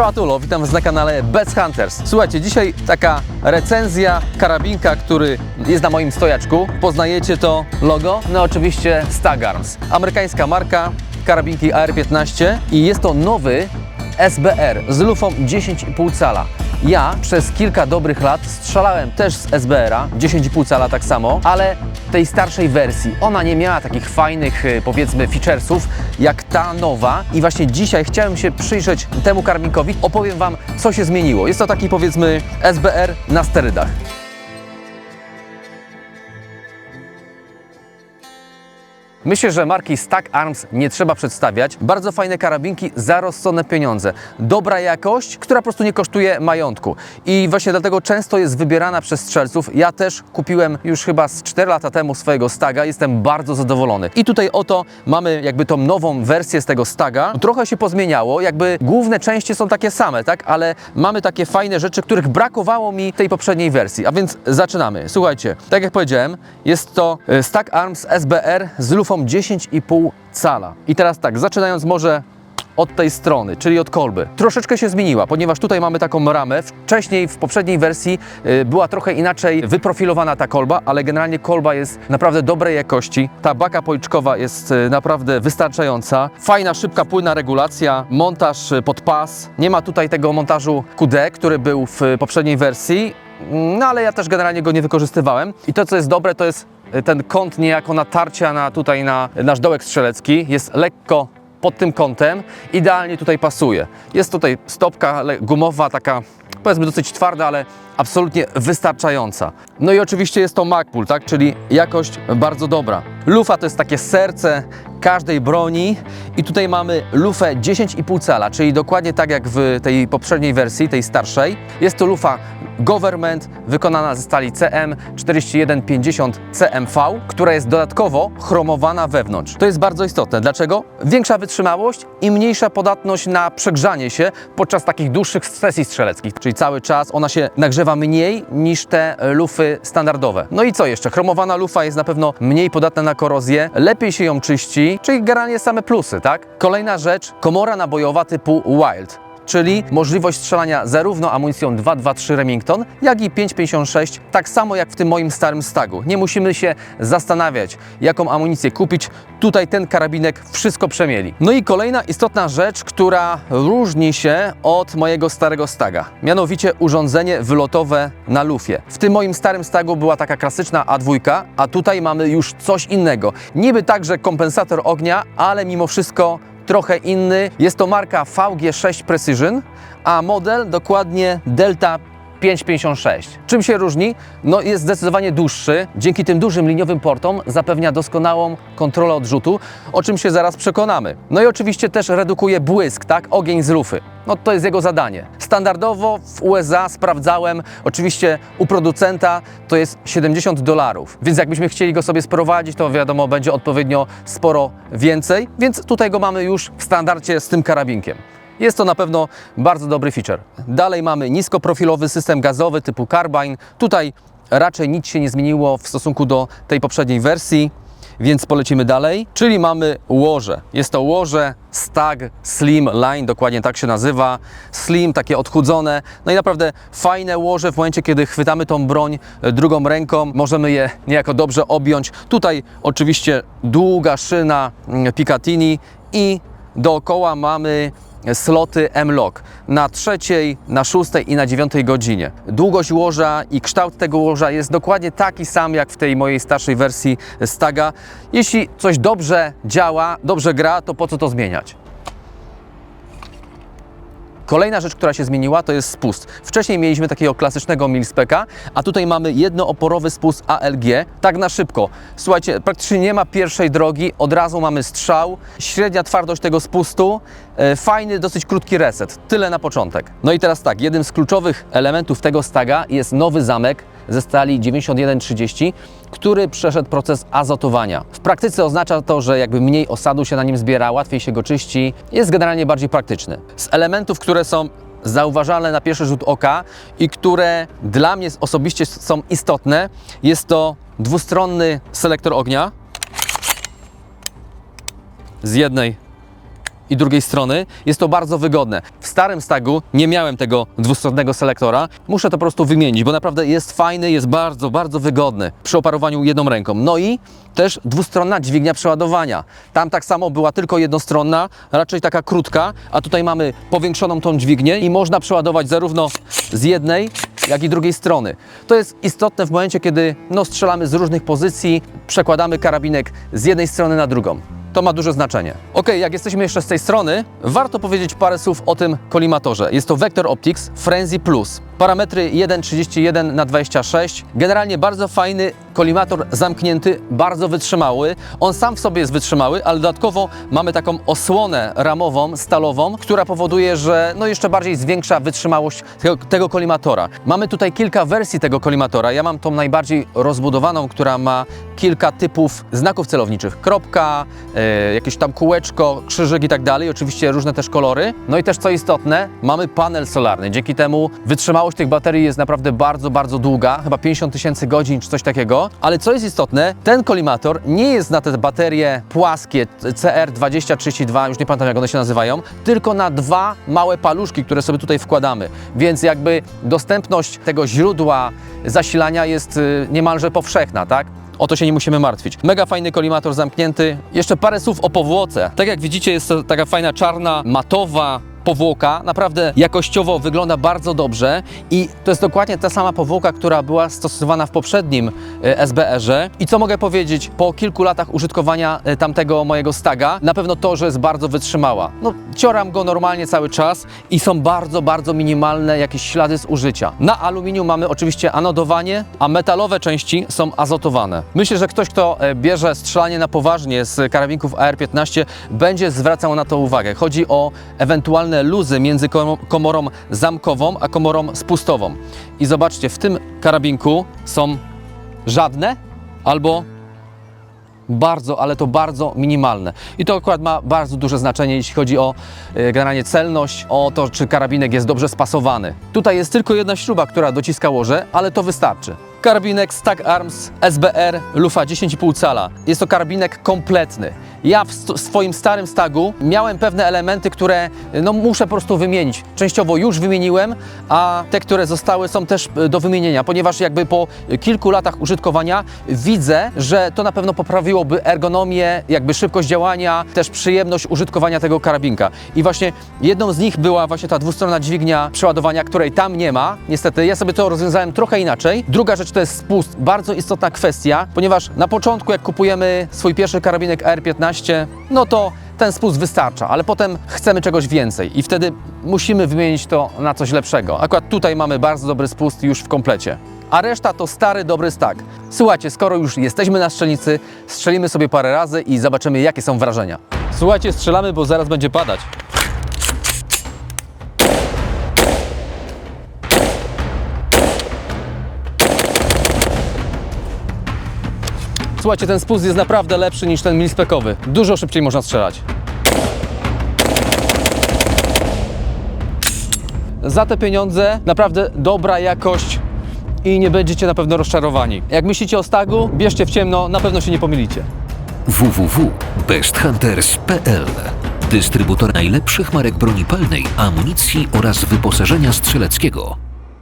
Czoła Tulo, witam Was na kanale Best Hunters. Słuchajcie, dzisiaj taka recenzja karabinka, który jest na moim stojaczku. Poznajecie to logo? No oczywiście Stag Arms. Amerykańska marka, karabinki AR-15 i jest to nowy SBR z lufą 10,5 cala. Ja przez kilka dobrych lat strzelałem też z SBR-a, 10,5 cala tak samo, ale tej starszej wersji. Ona nie miała takich fajnych, y, powiedzmy, featuresów jak ta nowa i właśnie dzisiaj chciałem się przyjrzeć temu karabinkowi. Opowiem Wam, co się zmieniło. Jest to taki, powiedzmy, SBR na sterydach. Myślę, że marki Stack Arms nie trzeba przedstawiać. Bardzo fajne karabinki za rozsądne pieniądze. Dobra jakość, która po prostu nie kosztuje majątku. I właśnie dlatego często jest wybierana przez strzelców. Ja też kupiłem już chyba z 4 lata temu swojego Staga. Jestem bardzo zadowolony. I tutaj oto mamy jakby tą nową wersję z tego Staga. Trochę się pozmieniało, jakby główne części są takie same, tak? Ale mamy takie fajne rzeczy, których brakowało mi tej poprzedniej wersji. A więc zaczynamy. Słuchajcie, tak jak powiedziałem, jest to e, Stack Arms SBR z lufą 10,5 cala. I teraz tak, zaczynając może od tej strony, czyli od kolby. Troszeczkę się zmieniła, ponieważ tutaj mamy taką ramę. Wcześniej, w poprzedniej wersji y, była trochę inaczej wyprofilowana ta kolba, ale generalnie kolba jest naprawdę dobrej jakości. Ta baka policzkowa jest y, naprawdę wystarczająca. Fajna, szybka, płynna regulacja, montaż y, pod pas. Nie ma tutaj tego montażu QD, który był w y, poprzedniej wersji. No ale ja też generalnie go nie wykorzystywałem. I to, co jest dobre, to jest ten kąt niejako natarcia na tutaj na nasz dołek strzelecki. Jest lekko pod tym kątem. Idealnie tutaj pasuje. Jest tutaj stopka gumowa, taka powiedzmy dosyć twarda, ale absolutnie wystarczająca. No i oczywiście jest to Magpul, tak? czyli jakość bardzo dobra. Lufa to jest takie serce każdej broni i tutaj mamy lufę 10,5 cala, czyli dokładnie tak jak w tej poprzedniej wersji, tej starszej. Jest to lufa Government wykonana ze stali CM 4150 CMV, która jest dodatkowo chromowana wewnątrz. To jest bardzo istotne. Dlaczego? Większa wytrzymałość i mniejsza podatność na przegrzanie się podczas takich dłuższych sesji strzeleckich, czyli cały czas ona się nagrzewa mniej niż te lufy standardowe. No i co jeszcze? Chromowana lufa jest na pewno mniej podatna na korozję, lepiej się ją czyści, czyli generalnie same plusy, tak? Kolejna rzecz, komora nabojowa typu Wild czyli możliwość strzelania zarówno amunicją 223 Remington, jak i 556, tak samo jak w tym moim starym stagu. Nie musimy się zastanawiać, jaką amunicję kupić. Tutaj ten karabinek wszystko przemieli. No i kolejna istotna rzecz, która różni się od mojego starego staga. Mianowicie urządzenie wylotowe na lufie. W tym moim starym stagu była taka klasyczna A2, a tutaj mamy już coś innego. Niby także kompensator ognia, ale mimo wszystko trochę inny. Jest to marka VG6 Precision, a model dokładnie Delta 556. Czym się różni? No jest zdecydowanie dłuższy. Dzięki tym dużym liniowym portom zapewnia doskonałą kontrolę odrzutu, o czym się zaraz przekonamy. No i oczywiście też redukuje błysk, tak? Ogień z lufy. No to jest jego zadanie. Standardowo w USA sprawdzałem, oczywiście u producenta to jest 70 dolarów, więc jakbyśmy chcieli go sobie sprowadzić, to wiadomo będzie odpowiednio sporo więcej, więc tutaj go mamy już w standardzie z tym karabinkiem. Jest to na pewno bardzo dobry feature. Dalej mamy niskoprofilowy system gazowy typu Carbine. Tutaj raczej nic się nie zmieniło w stosunku do tej poprzedniej wersji, więc polecimy dalej. Czyli mamy łoże. Jest to łoże Stag Slim Line, dokładnie tak się nazywa. Slim, takie odchudzone. No i naprawdę fajne łoże w momencie, kiedy chwytamy tą broń e, drugą ręką. Możemy je niejako dobrze objąć. Tutaj oczywiście długa szyna mm, Picatinny i dookoła mamy sloty M-Lock na trzeciej, na szóstej i na dziewiątej godzinie. Długość łoża i kształt tego łoża jest dokładnie taki sam jak w tej mojej starszej wersji Staga. Jeśli coś dobrze działa, dobrze gra, to po co to zmieniać? Kolejna rzecz, która się zmieniła, to jest spust. Wcześniej mieliśmy takiego klasycznego milspeka, a tutaj mamy jednooporowy spust ALG, tak na szybko. Słuchajcie, praktycznie nie ma pierwszej drogi, od razu mamy strzał, średnia twardość tego spustu, e, fajny, dosyć krótki reset. Tyle na początek. No i teraz tak, jednym z kluczowych elementów tego staga jest nowy zamek ze stali 9130, który przeszedł proces azotowania. W praktyce oznacza to, że jakby mniej osadu się na nim zbiera, łatwiej się go czyści, jest generalnie bardziej praktyczny. Z elementów, które są zauważalne na pierwszy rzut oka i które dla mnie osobiście są istotne, jest to dwustronny selektor ognia z jednej i drugiej strony. Jest to bardzo wygodne. W starym stagu nie miałem tego dwustronnego selektora. Muszę to po prostu wymienić, bo naprawdę jest fajny, jest bardzo, bardzo wygodny przy operowaniu jedną ręką. No i też dwustronna dźwignia przeładowania. Tam tak samo była tylko jednostronna, raczej taka krótka, a tutaj mamy powiększoną tą dźwignię i można przeładować zarówno z jednej, jak i drugiej strony. To jest istotne w momencie, kiedy no, strzelamy z różnych pozycji, przekładamy karabinek z jednej strony na drugą. To ma duże znaczenie. Ok, jak jesteśmy jeszcze z tej strony, warto powiedzieć parę słów o tym kolimatorze. Jest to Vector Optics Frenzy Plus. Parametry 1,31 na 26. Generalnie bardzo fajny kolimator zamknięty, bardzo wytrzymały. On sam w sobie jest wytrzymały, ale dodatkowo mamy taką osłonę ramową, stalową, która powoduje, że no jeszcze bardziej zwiększa wytrzymałość tego, tego kolimatora. Mamy tutaj kilka wersji tego kolimatora. Ja mam tą najbardziej rozbudowaną, która ma kilka typów znaków celowniczych. Kropka, e, jakieś tam kółeczko, krzyżyk i tak dalej. Oczywiście różne też kolory. No i też co istotne, mamy panel solarny. Dzięki temu wytrzymałość tych baterii jest naprawdę bardzo, bardzo długa. Chyba 50 tysięcy godzin czy coś takiego. Ale co jest istotne, ten kolimator nie jest na te baterie płaskie CR2032, już nie pamiętam jak one się nazywają, tylko na dwa małe paluszki, które sobie tutaj wkładamy. Więc jakby dostępność tego źródła zasilania jest y, niemalże powszechna, tak? O to się nie musimy martwić. Mega fajny kolimator zamknięty. Jeszcze parę słów o powłoce. Tak jak widzicie, jest to taka fajna czarna, matowa powłoka. Naprawdę jakościowo wygląda bardzo dobrze i to jest dokładnie ta sama powłoka, która była stosowana w poprzednim e, SBR-ze. I co mogę powiedzieć, po kilku latach użytkowania e, tamtego mojego staga, na pewno to, że jest bardzo wytrzymała. No, cioram go normalnie cały czas i są bardzo, bardzo minimalne jakieś ślady z użycia. Na aluminium mamy oczywiście anodowanie, a metalowe części są azotowane. Myślę, że ktoś, kto e, bierze strzelanie na poważnie z karabinków AR-15, będzie zwracał na to uwagę. Chodzi o ewentualne luzy między kom- komorą zamkową a komorą spustową. I zobaczcie, w tym karabinku są żadne albo bardzo, ale to bardzo minimalne. I to akurat ma bardzo duże znaczenie, jeśli chodzi o e, generalnie celność, o to, czy karabinek jest dobrze spasowany. Tutaj jest tylko jedna śruba, która dociska łoże, ale to wystarczy. Karabinek Stack Arms SBR Lufa 10,5 cala. Jest to karabinek kompletny. Ja w swoim starym stagu miałem pewne elementy, które no, muszę po prostu wymienić. Częściowo już wymieniłem, a te, które zostały są też e, do wymienienia, ponieważ jakby po kilku latach użytkowania widzę, że to na pewno poprawiłoby ergonomię, jakby szybkość działania, też przyjemność użytkowania tego karabinka. I właśnie jedną z nich była właśnie ta dwustronna dźwignia przeładowania, której tam nie ma. Niestety, ja sobie to rozwiązałem trochę inaczej. Druga rzecz to jest spust. Bardzo istotna kwestia, ponieważ na początku, jak kupujemy swój pierwszy karabinek AR-15, no to ten spust wystarcza, ale potem chcemy czegoś więcej i wtedy musimy wymienić to na coś lepszego. Akurat tutaj mamy bardzo dobry spust już w komplecie. A reszta to stary, dobry stak. Słuchajcie, skoro już jesteśmy na strzelnicy, strzelimy sobie parę razy i zobaczymy, jakie są wrażenia. Słuchajcie, strzelamy, bo zaraz będzie padać. Słuchajcie, ten spust jest naprawdę lepszy niż ten milispekowy. Dużo szybciej można strzelać. Za te pieniądze naprawdę dobra jakość i nie będziecie na pewno rozczarowani. Jak myślicie o stagu, bierzcie w ciemno, na pewno się nie pomylicie. www.besthunters.pl Dystrybutor najlepszych marek broni palnej, amunicji oraz wyposażenia strzeleckiego.